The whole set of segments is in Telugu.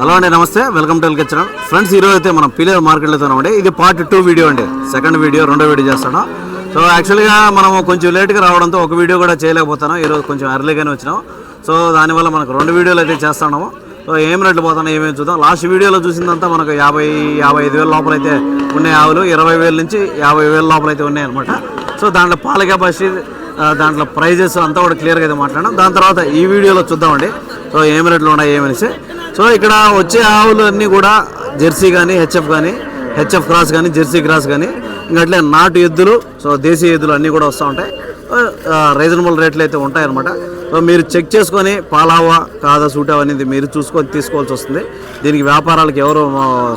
హలో అండి నమస్తే. Welcome to LKH channel. Friends ఈరోజు అయితే మనం పిల్లర్ మార్కెట్లో ఉన్నామండి. ఇది పార్ట్ టూ వీడియో అండి. సెకండ్ వీడియో రెండో వీడియో చేస్తాను. సో యాక్చువల్గా మనం కొంచెం లేట్గా రావడంతో ఒక వీడియో కూడా చేయలేకపోతున్నాం. ఈరోజు కొంచెం ఎర్లీగానే వచ్చినాం. సో దానివల్ల మనకు రెండు వీడియోలు అయితే చేస్తున్నాము. సో ఏం రేట్లు పోతున్నాయి ఏమేమి చూద్దాం. లాస్ట్ వీడియోలో చూసిందంతా మనకు యాభై యాభై ఐదు వేల లోపల అయితే ఉన్నాయి ఆవులు. ఇరవై వేల నుంచి యాభై వేల లోపల అయితే ఉన్నాయి అనమాట సో దాంట్లో పాల కెపాసిటీ దాంట్లో ప్రైజెస్ అంతా కూడా క్లియర్గా అయితే మాట్లాడడం దాని తర్వాత ఈ వీడియోలో చూద్దామండి. సో ఏం రేట్లు ఉన్నాయి ఏమనేసి. సో ఇక్కడ వచ్చే ఆవులు అన్నీ కూడా జెర్సీ కానీ హెచ్ఎఫ్ కానీ హెచ్ఎఫ్ క్రాస్ కానీ జెర్సీ క్రాస్ కానీ ఇంకా అట్లే నాటు ఎద్దులు సో దేశీయ ఎద్దులు అన్నీ కూడా వస్తూ ఉంటాయి. రీజనబుల్ రేట్లు అయితే ఉంటాయన్నమాట. సో మీరు చెక్ చేసుకొని పాలావా కాదా సూటావా అనేది మీరు చూసుకొని తీసుకోవాల్సి వస్తుంది. దీనికి వ్యాపారాలకు ఎవరు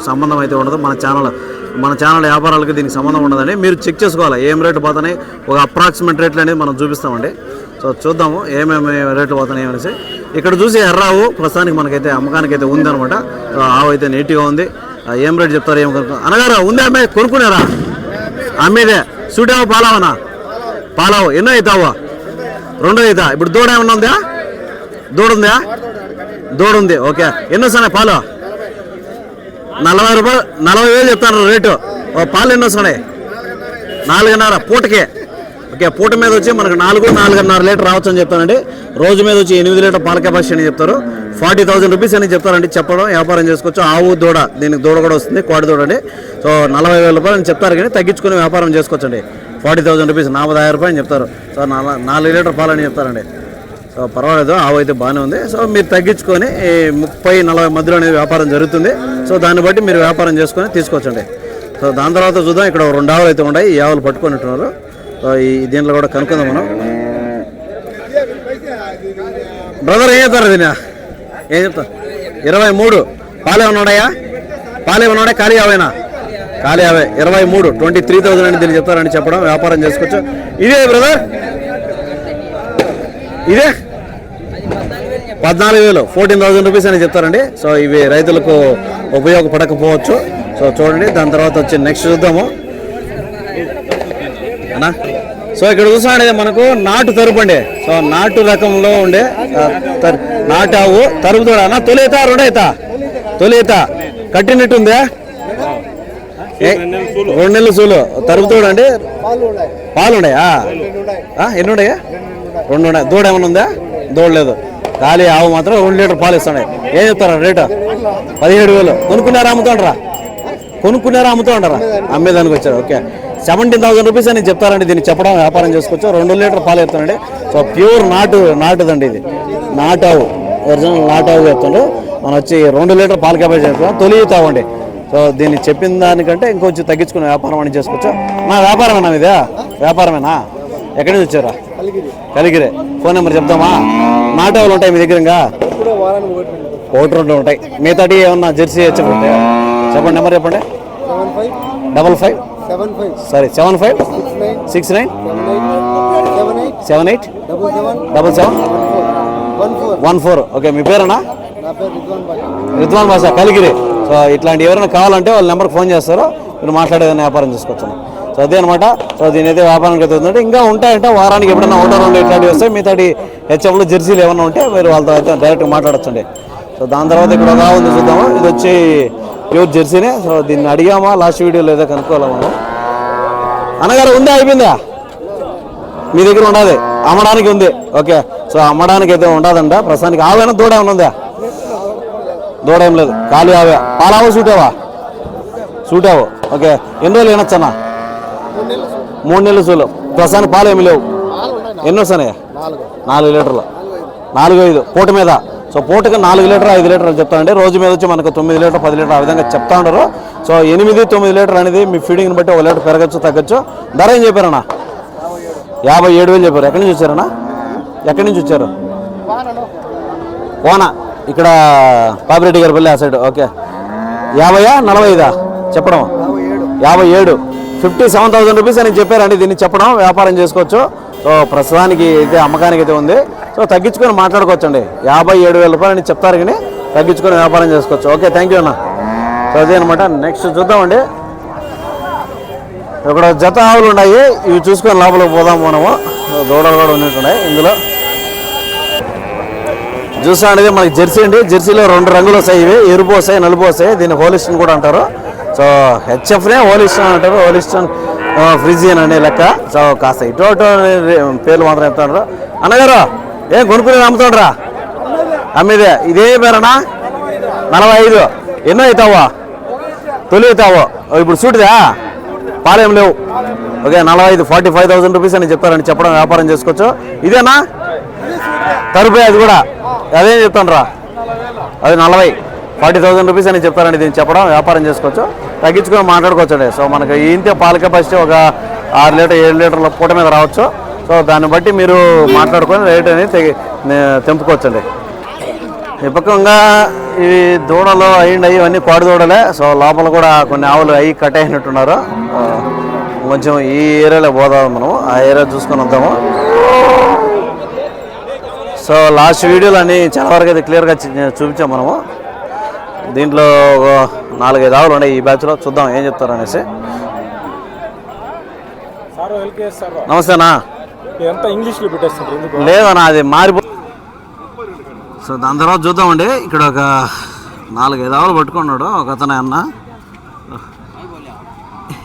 సంబంధం అయితే ఉండదు. మన ఛానల్ మన ఛానల్ వ్యాపారాలకు దీనికి సంబంధం ఉండదండి. మీరు చెక్ చేసుకోవాలి. ఏం రేటు పోతున్నాయి? ఒక అప్రాక్సిమేట్ రేట్లు అనేది మనం చూపిస్తామండి. సో చూద్దాము ఏమేమి రేట్లు పోతున్నాయి అనేసి. ఇక్కడ చూసి ఎర్రావు ప్రస్తుతానికి మనకైతే అమ్మకానికి అయితే ఉందన్నమాట. ఆ, ఆవు అయితే నీట్గా ఉంది. ఏం రేటు చెప్తారు ఏం అనగారా ఉంది అమ్మాయి కొనుక్కున్నారా? అమ్మేదే సూటావు పాలావనా? పాలావు ఎన్నో అవుతావా రెండో అవుతా ఇప్పుడు దూడ ఏమన్నా ఉందా? దూడ ఉందా? దూడ ఉంది ఓకే. ఎన్నో వస్తున్నాయి పాలు? నలభై రూపాయలు నలభై వేలు చెప్తాను రేటు. ఓ పాలు ఎన్నో వస్తున్నాయి నాలుగున్నర పూటకే. ఓకే పూట మీద వచ్చి మనకు నాలుగు నాలుగున్నర లీటర్ రావచ్చు అని చెప్తానండి. రోజు మీద వచ్చి ఎనిమిది లీటర్ పాల కెపాసిటీ అని చెప్తారు. ఫార్టీ థౌసండ్ రూపీస్ అని చెప్తారండి చెప్పడం వ్యాపారం చేసుకోవచ్చు. ఆవు దూడ దీనికి దూడ కూడా వస్తుంది కోడి దూడ అండి. సో నలభై వేల రూపాయలు అని చెప్తారు కానీ తగ్గించుకుని వ్యాపారం చేసుకోవచ్చండి. ఫార్టీ థౌసండ్ రూపీస్ నలభై రూపాయలు అని చెప్తారు. సో నాలుగు నాలుగు లీటర్ పాలని చెప్తారండి. సో పర్వాలేదు ఆవు అయితే బాగానే ఉంది. సో మీరు తగ్గించుకొని ఈ ముప్పై నలభై మధ్యలో అనేది వ్యాపారం జరుగుతుంది. సో దాన్ని బట్టి మీరు వ్యాపారం చేసుకొని తీసుకోవచ్చండి. సో దాని తర్వాత చూద్దాం. ఇక్కడ రెండు ఆవులు అయితే ఉన్నాయి. ఈ ఆవులు పట్టుకొని ఉంటున్నారు. ఈ దీంట్లో కూడా కనుక్కుందాం మనం. బ్రదర్ ఏం చెప్తారు దీని ఏం చెప్తారు? ఇరవై మూడు. పాలే ఉన్నాడయా పాలే ఉన్నాడా ఖాళీ అవేనా ఖాళీ అవే ఇరవై మూడు. ట్వంటీ త్రీ థౌసండ్ అని దీన్ని చెప్తారని చెప్పడం వ్యాపారం చేసుకోవచ్చు. ఇదే బ్రదర్ ఇదే? పద్నాలుగు వేలు. ఫోర్టీన్ థౌసండ్ రూపీస్ అని చెప్తారండి. సో ఇవి రైతులకు ఉపయోగపడకపోవచ్చు. సో చూడండి. దాని తర్వాత వచ్చి నెక్స్ట్ చూద్దాము. అన్నా? సో ఇక్కడ చూసాడే మనకు నాటు తరుపు అండి. సో నాటు రకంలో ఉండే నాటు ఆవు తరుపు తోడ అన్న తొలి రెండైత? తొలిత. కట్టినట్టు ఉందా ఏ, రెండు నెలలు సూలు. తరుపు తోడు అండి పాలు ఉన్నాయా ఎన్ని ఉన్నాయా రెండు ఉన్నాయి దూడ ఏమైనా ఉందా? దూడ లేదు. ఖాళీ ఆవు మాత్రం రెండు లీటర్ పాలు ఇస్తున్నాయి. ఏం చెప్తారా రేటు? పదిహేడు వేలు. కొనుక్కున్నారా అమ్ముతుండ్రా? కొనుక్కున్నారా అమ్ముతుంటారా అమ్మేదానికి వచ్చారు. ఓకే. సెవెంటీన్ థౌసండ్ రూపీస్ అని చెప్తారండి. దీన్ని చెప్పడం వ్యాపారం చేసుకోవచ్చు. రెండు లీటర్ పాలు చెప్తానండి సో ప్యూర్ నాటు నాటుదండి ఇది. నాటు ఆవు ఒరిజినల్ నాటు ఆవు చెప్తుండ్రు మనం వచ్చి రెండు లీటర్ పాలు కెపాసిటీ చెప్తాం తొలి తావండి సో దీన్ని చెప్పిన దానికంటే ఇంకొంచెం తగ్గించుకునే వ్యాపారం అని చేసుకోవచ్చు? నా వ్యాపారమేనా ఇదే వ్యాపారమేనా? ఎక్కడి నుంచి వచ్చారా? కలిగిరే. ఫోన్ నెంబర్ చెప్తామా? నాటు ఆవులు ఉంటాయి మీ దగ్గర ఇంకా? ఒకటి రెండు. ఉంటాయి. మిగతాటి ఏమన్నా జెర్సీ ఉంటాయా? చెప్పండి నెంబర్ చెప్పండి. Double five. Sorry seven five? Six nine. Seven eight. Double seven. One four. Okay మీ పేరేనా? రిద్వాన్ భాష. కలిగిరి. సో ఇట్లాంటి ఎవరైనా కావాలంటే వాళ్ళ నెంబర్కి ఫోన్ చేస్తారు మీరు మాట్లాడేదని వ్యాపారం చేసుకోవచ్చు. సో అదే అనమాట సో దీని అయితే వ్యాపారానికి అయితే ఉందంటే ఇంకా ఉంటాయంటే. వారానికి ఎప్పుడైనా ఒకటో రెండు ఇట్లాంటివి వస్తాయి. మిగతాటి హెచ్ఎఫ్లు జెర్సీలు ఏమైనా ఉంటే మీరు వాళ్ళతో అయితే డైరెక్ట్గా మాట్లాడచ్చండి. సో దాని తర్వాత ఇక్కడ ఒక ఉంది చూద్దాము? ఇది వచ్చి ప్యూర్ జెర్సీనే. సో దీన్ని అడిగామా? లాస్ట్ వీడియోలో ఏదో కనుక్కోవాలి మనం? అన్నగారు ఉందా అయిపోయిందా? మీ దగ్గర ఉండదు అమ్మడానికి ఉంది. ఓకే. సో అమ్మడానికి అయితే ఉండదంట. ప్రస్తుతానికి ఆవేనా దూడ ఏమైనా ఉందా? దూడ ఏం లేదు. ఖాళీ ఆవే. పాలావో సూటావా? సూటావు. ఓకే. ఎన్ని రోజులు వినొచ్చన్నా మూడు నెలలు సూలు. ప్రస్తుతానికి పాలు ఏమి లేవు. ఎన్ని వస్తున్నాయి? నాలుగు. నాలుగు లీటర్లు. నాలుగు ఐదు. పూట మీద? సో పూటకి నాలుగు లీటర్ ఐదు లీటర్లు చెప్తానండి. రోజు మీద వచ్చి మనకు తొమ్మిది లీటర్ పది లీటర్ ఆ విధంగా చెప్తా ఉండరు. సో ఎనిమిది తొమ్మిది లీటర్ అనేది మీ ఫీడింగ్ని బట్టి ఒక లీటర్ పెరగచ్చు తగ్గచ్చు. ధర ఏం చెప్పారన్నా? యాభై ఏడు వేలు చెప్పారు. ఎక్కడి నుంచి వచ్చారన్నా? ఎక్కడి నుంచి వచ్చారు? కోన ఇక్కడ పాపిరెడ్డి గారి పల్లి ఆ సైడ్. ఓకే. యాభైయా నలభై ఐదా చెప్పడం యాభై ఏడు. ఫిఫ్టీ సెవెన్ థౌసండ్ రూపీస్ అని చెప్పారండి. దీన్ని చెప్పడం వ్యాపారం చేసుకోవచ్చు. సో ప్రస్తుతానికి అయితే అమ్మకానికి అయితే ఉంది. సో తగ్గించుకొని మాట్లాడుకోవచ్చు అండి యాభై ఏడు వేల రూపాయలు అని చెప్తారు కానీ తగ్గించుకొని వ్యాపారం చేసుకోవచ్చు. ఓకే థ్యాంక్ యూ అన్న. సో అదే అనమాట నెక్స్ట్ చూద్దామండి. ఇక్కడ జత ఆవులు ఉన్నాయి. ఇవి చూసుకొని లోపలికి పోదాం మనము. దూడలు కూడా ఉన్నట్టున్నాయి ఇందులో. చూసా అనేది మనకి జెర్సీ అండి. జెర్సీలో రెండు రంగులు వస్తాయి ఇవి. ఎరుపు వస్తాయి నలుపు వస్తాయి. దీన్ని హోలిస్టన్ కూడా అంటారు. సో హెచ్ఎఫ్నే హోలిస్టన్ అంటారు. హోలిస్టన్ ఫ్రిడ్జ్ అనే లెక్క. సో కాస్త ఇటు అటు అనే పేర్లు మాత్రం చెప్తాడు అన్నగారు ఏం కొనుక్కునే అమ్ముతాడురా? అమ్మేదే. ఇదే పేరనా? నలభై ఐదు ఎన్నో అవుతావో? తొలి అవుతావో? ఇప్పుడు సూటిదా? పాలేం లేవు. ఓకే నలభై ఐదు ఫార్టీ ఫైవ్ థౌసండ్ రూపీస్ అని చెప్తారని చెప్పడం వ్యాపారం చేసుకోవచ్చు. ఇదేనా? తరుపే అది కూడా. అదేం చెప్తాను రా అది నలభై ఫార్టీ థౌసండ్ రూపీస్ అని చెప్పారని దీన్ని చెప్పడం వ్యాపారం చేసుకోవచ్చు. తగ్గించుకొని మాట్లాడుకోవచ్చండి. సో మనకి ఇంతే పాల కెపాసిటీ ఒక ఆరు లీటర్ ఏడు లీటర్ల పూట మీద రావచ్చు. సో దాన్ని బట్టి మీరు మాట్లాడుకొని రేట్ అనేది తెగి- తెంపుకోవచ్చండి. ఈ పక్కంగా ఇవి దూడలు అయ్యిండి ఇవన్నీ కోడి దూడలే. సో లోపల కూడా కొన్ని ఆవులు అయ్యి కట్ అయినట్టున్నారు. కొంచెం ఈ ఏరియాలో పోదాం మనం. ఆ ఏరియా చూసుకొని వద్దాము. సో లాస్ట్ వీడియోలు అన్నీ చాలా వరకు అయితే క్లియర్గా చూపించాం మనము. దీంట్లో ఒక నాలుగైదు ఆవులు ఉన్నాయి ఈ బ్యాచ్లో చూద్దాం ఏం చెప్తారు అనేసి. Sir LKS sir. నమస్తేనా ఇంగ్లీష్లో లేదన్నా అది మారిపో సో దాని తర్వాత చూద్దామండి. ఇక్కడ ఒక నాలుగైదు ఆవులు పట్టుకున్నాడు ఒక అతను అన్న.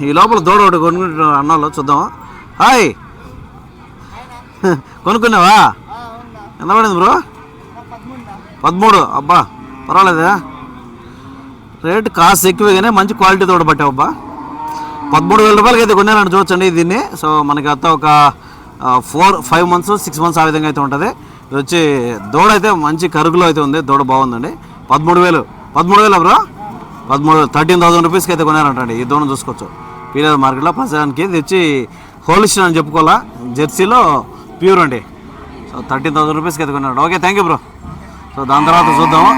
ఈ లోపల దూడ ఒకటి కొనుక్కుంటున్నాడు అన్నోళ్ళు చూద్దాం. హాయ్. కొనుక్కున్నావా? ఎంత పడింది బ్రో? పదమూడు. అబ్బా పర్వాలేదా రేట్ కాస్ట్ ఎక్కువే కానీ మంచి క్వాలిటీ తోడు అబ్బా పదమూడు వేల రూపాయలకి అయితే కొన్నాను చూడొచ్చండి దీన్ని. సో మనకి అంతా ఒక four five months six months ఆ విధంగా అయితే ఉంటుంది. ఇది వచ్చి దూడ అయితే మంచి కరుగులో అయితే ఉంది. దూడ బాగుందండి. పదమూడు వేలు. పదమూడు వేలు బ్రో? పదమూడు థర్టీన్ థౌసండ్ రూపీస్కి అయితే కొనారంటండి ఈ దూడను చూసుకోవచ్చు. పీలర్ మార్కెట్లో ప్రస్తుతానికి ఇది వచ్చి హోలిస్టన్ అని చెప్పుకోవాలా? జెర్సీలో ప్యూర్ అండి. సో థర్టీన్ థౌసండ్ రూపీస్కి అయితే కొన్నాడు okay thank you bro. So దాని తర్వాత చూద్దాము.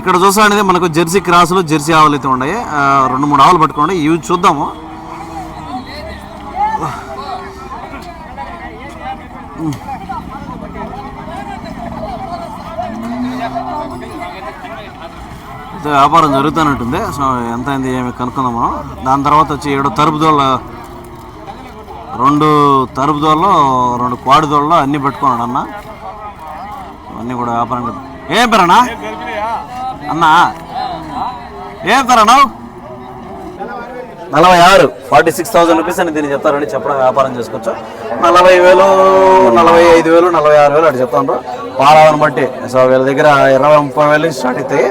ఇక్కడ చూసా అనేది మనకు జెర్సీ క్రాసులు జెర్సీ ఆవులు అయితే ఉన్నాయి. రెండు మూడు ఆవులు పట్టుకోండి. ఇవి చూద్దాము. వ్యాపారం జరుగుతున్నట్టుంది. సో ఎంత అయింది ఏమి కనుక్కుందాం మనం. దాని తర్వాత వచ్చి ఏడు తరుపుదోళ్ళ రెండు తరుపుదోళ్ళు రెండు కోడిదోళ్ళు అన్నీ పెట్టుకున్నాడు అన్న. అన్నీ కూడా వ్యాపారం ఏం పేరన్నా అన్నా. ఏం పేరన్నా నలభై ఆరు. ఫార్టీ సిక్స్ థౌసండ్ రూపీస్ అని దీన్ని చెప్తారని చెప్పడం వ్యాపారం చేసుకోవచ్చు. నలభై వేలు నలభై ఐదు వేలు నలభై ఆరు వేలు అటు చెప్తాను పాలవని బట్టి. సో వీళ్ళ దగ్గర ఇరవై ముప్పై వేలు స్టార్ట్ అవుతాయి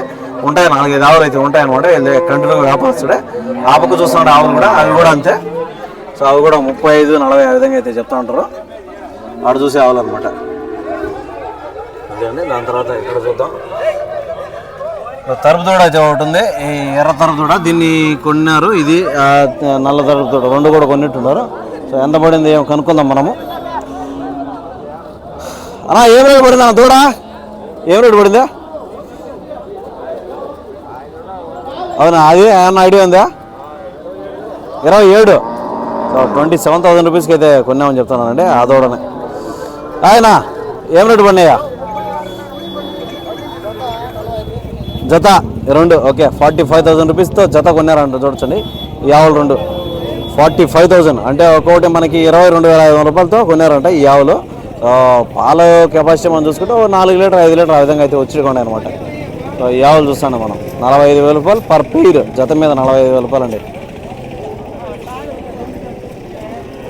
ఉంటాయి. నాలుగైదు ఆవులు అయితే ఉంటాయి అనమాట వీళ్ళు కంటిన్యూ వ్యాపారస్తుడే. ఆపకు చూస్తున్న ఆవులు కూడా. అవి కూడా అంతే. సో అవి కూడా ముప్పై ఐదు నలభై ఆ విధంగా అయితే చెప్తా ఉంటారు అటు చూసే ఆవులు అనమాట అదే దాని తర్వాత ఇక్కడ చూద్దాం? తరుపు దూడ అయితే ఒకటి ఉంది. ఈ ఎర్ర తరుపు దూడ దీన్ని కొన్నారు. ఇది నల్ల తరుపుదూడ రెండు కూడా కొన్నిట్టున్నారు. సో ఎంత పడింది ఏమో కనుక్కుందాం మనము. అన్నా ఏం రేటు పడింది అన్న దూడ? ఏం రేటు పడిందా? అవునా అది ఏమన్నా ఐడియా ఉందా? ఇరవై ఏడు. సో ట్వంటీ సెవెన్ థౌసండ్ రూపీస్కి అయితే కొన్నామని చెప్తున్నానండి ఆ దూడనే. ఆయన ఏం రేటు పడినాయా? జత రెండు ఓకే ఫార్టీ ఫైవ్ థౌసండ్ రూపీస్తో జత కొన్నారంట చూడొచ్చండి. ఈ ఆవులు రెండు. Forty five thousand. అంటే ఒక్కొక్కటి మనకి ఇరవై రెండు వేల ఐదు వందల రూపాయలతో కొన్నారంట ఈ ఆవులు. పాల కెపాసిటీ మనం చూసుకుంటే నాలుగు లీటర్ ఐదు లీటర్ ఆ విధంగా అయితే వచ్చి కొండే అనమాట ఈ ఆవులు చూస్తాను మనం. నలభై ఐదు వేల రూపాయలు పర్ పీర్. జత మీద నలభై ఐదు వేల రూపాయలు అండి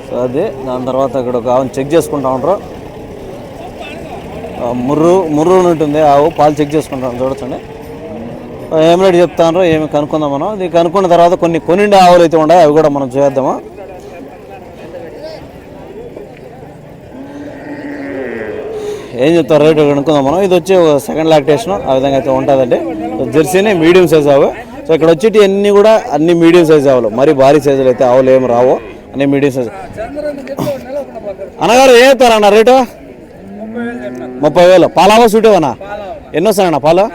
సో అది దాని తర్వాత ఇక్కడ ఒక ఆవును చెక్ చేసుకుంటా ఉంటారు. ఆ, ముర్రు ముర్రు ఉంటుంది ఆవు పాలు చెక్ చేసుకుంటాం చూడొచ్చండి. ఏం రేటు చెప్తాను ఏమి కనుక్కుందాం మనం. ఇది కనుక్కున్న తర్వాత కొన్ని కొన్నిండి ఆవులు అయితే ఉన్నాయి అవి కూడా మనం చేద్దాము? ఏం చెప్తారు రేటు కనుక్కుందాం మనం. ఇది వచ్చి సెకండ్ లాక్టేషన్ ఆ విధంగా అయితే ఉంటుందండి. జెర్సీనే జెర్సీని మీడియం సైజ్ ఆవు. సో ఇక్కడ వచ్చేటి అన్ని కూడా అన్ని మీడియం సైజ్ ఆవులు. మరి భారీ సైజులు అయితే ఆవులు ఏమి రావు. అన్ని మీడియం సైజ్ అన్నగారు ఏం అన్న రేటు? ముప్పై వేలు పాలావా సూటేవనా? సార్ అన్న పాలు?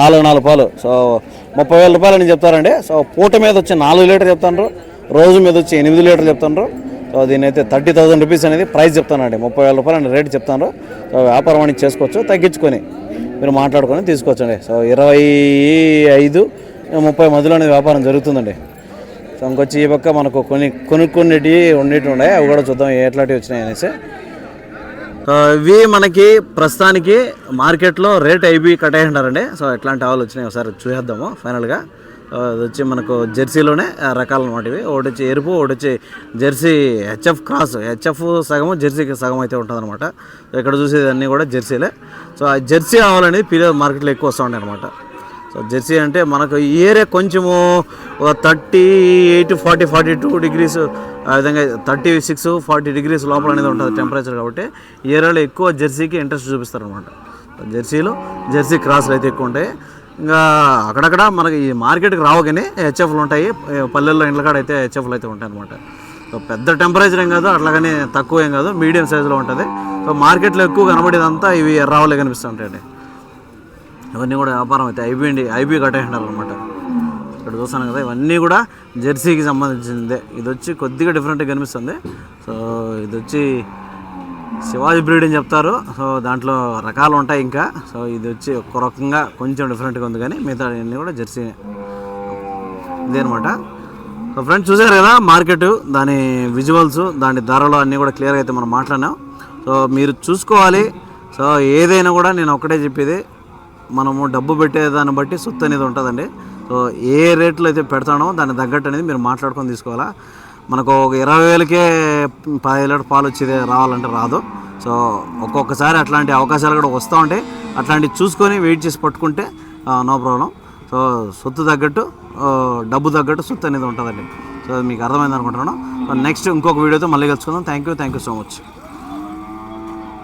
నాలుగు నాలుగు పాలు. సో ముప్పై వేల రూపాయలు అని చెప్తారండి. సో పూట మీద వచ్చి నాలుగు లీటర్ చెప్తాను రోజు మీద వచ్చి ఎనిమిది లీటర్లు చెప్తాను సో దీని అయితే థర్టీ థౌసండ్ రూపీస్ అనేది ప్రైస్ చెప్తానండి. ముప్పై వేల రూపాయలు రేట్ చెప్తాను సో వ్యాపారం అనేది చేసుకోవచ్చు తగ్గించుకొని మీరు మాట్లాడుకొని తీసుకోవచ్చండి. సో ఇరవై ఐదు ముప్పై మధ్యలోనే వ్యాపారం జరుగుతుందండి. సో ఇంకొచ్చి ఈ పక్క మనకు కొన్ని కొనుక్కునేటివి ఉండేటివి ఉన్నాయి. అవి కూడా చూద్దాం ఎట్లాంటివి వచ్చినాయి అనేసి. ఇవి మనకి ప్రస్తుతానికి మార్కెట్లో రేట్ ఐబి కట్ ఉంటారండి సో ఎట్లాంటి ఆవులు వచ్చినాయి ఒకసారి చూసేద్దాము ఫైనల్గా. ఇది వచ్చి మనకు జెర్సీలోనే రకాలు అనమాట ఇవి. ఒకటి వచ్చి ఎరుపు ఒకటి వచ్చి జెర్సీ హెచ్ఎఫ్ క్రాస్. హెచ్ఎఫ్ సగము జెర్సీకి సగం అయితే ఉంటుంది అనమాట ఇక్కడ చూసేది అన్నీ కూడా జెర్సీలే. సో ఆ జెర్సీ ఆవులు అనేది పీరియడ్ మార్కెట్లో ఎక్కువ వస్తూ ఉంటాయి అనమాట సో జెర్సీ అంటే మనకు ఈ ఏరియా కొంచెము thirty eight forty forty two degrees ఆ విధంగా థర్టీ సిక్స్ ఫార్టీ డిగ్రీస్ లోపల అనేది ఉంటుంది టెంపరేచర్ కాబట్టి ఏరియాలో ఎక్కువ జెర్సీకి ఇంట్రెస్ట్ చూపిస్తారు అనమాట జెర్సీ క్రాస్లు అయితే ఎక్కువ ఉంటాయి. ఇంకా అక్కడక్కడ మనకి ఈ మార్కెట్కి రావగానే హెచ్ఎఫ్లు ఉంటాయి. పల్లెల్లో ఇండ్ల కాడ అయితే హెచ్ఎఫ్లు అయితే ఉంటాయి అనమాట సో పెద్ద టెంపరేచర్ ఏం కాదు అట్లాగనే తక్కువ ఏం కాదు మీడియం సైజులో ఉంటుంది. సో మార్కెట్లో ఎక్కువ కనబడేదంతా ఇవి ఎర్రావులే కనిపిస్తుంటాయండి ఇవన్నీ కూడా వ్యాపారం అయితే ఐబీ అండి ఐబీ కట్టేసినారు అనమాట ఇక్కడ చూస్తాను కదా ఇవన్నీ కూడా జెర్సీకి సంబంధించిందే. ఇది వచ్చి కొద్దిగా డిఫరెంట్గా కనిపిస్తుంది. సో ఇది వచ్చి శివాజీ బ్రీడ్ అని చెప్తారు. సో దాంట్లో రకాలు ఉంటాయి ఇంకా. సో ఇది వచ్చి ఒక రకంగా కొంచెం డిఫరెంట్గా ఉంది కానీ మిగతా అన్నీ కూడా జెర్సీ ఇదే అనమాట సో ఫ్రెండ్స్ చూసారు కదా మార్కెట్ దాని విజువల్స్ దాని ధరలు అన్నీ కూడా క్లియర్గా అయితే మనం మాట్లాడినాం. సో మీరు చూసుకోవాలి. సో ఏదైనా కూడా నేను ఒక్కటే చెప్పేది. మనము డబ్బు పెట్టేదాన్ని బట్టి సొత్తు అనేది ఉంటుందండి. సో ఏ రేట్లో అయితే పెడతానో దాన్ని తగ్గట్టు అనేది మీరు మాట్లాడుకొని తీసుకోవాలా. మనకు ఒక ఇరవై వేలకే పదిహేను లీటర్ పాలు వచ్చేది రావాలంటే రాదు. సో ఒక్కొక్కసారి అట్లాంటి అవకాశాలు కూడా వస్తూ ఉంటాయి. అట్లాంటివి చూసుకొని వెయిట్ చేసి పట్టుకుంటే నో ప్రాబ్లం. సో సొత్తు తగ్గట్టు డబ్బు తగ్గట్టు సొత్తు అనేది ఉంటుందండి. సో మీకు అర్థమైంది అనుకుంటున్నాను. నెక్స్ట్ ఇంకొక వీడియోతో మళ్ళీ కలుసుకుందాం. Thank you thank you so much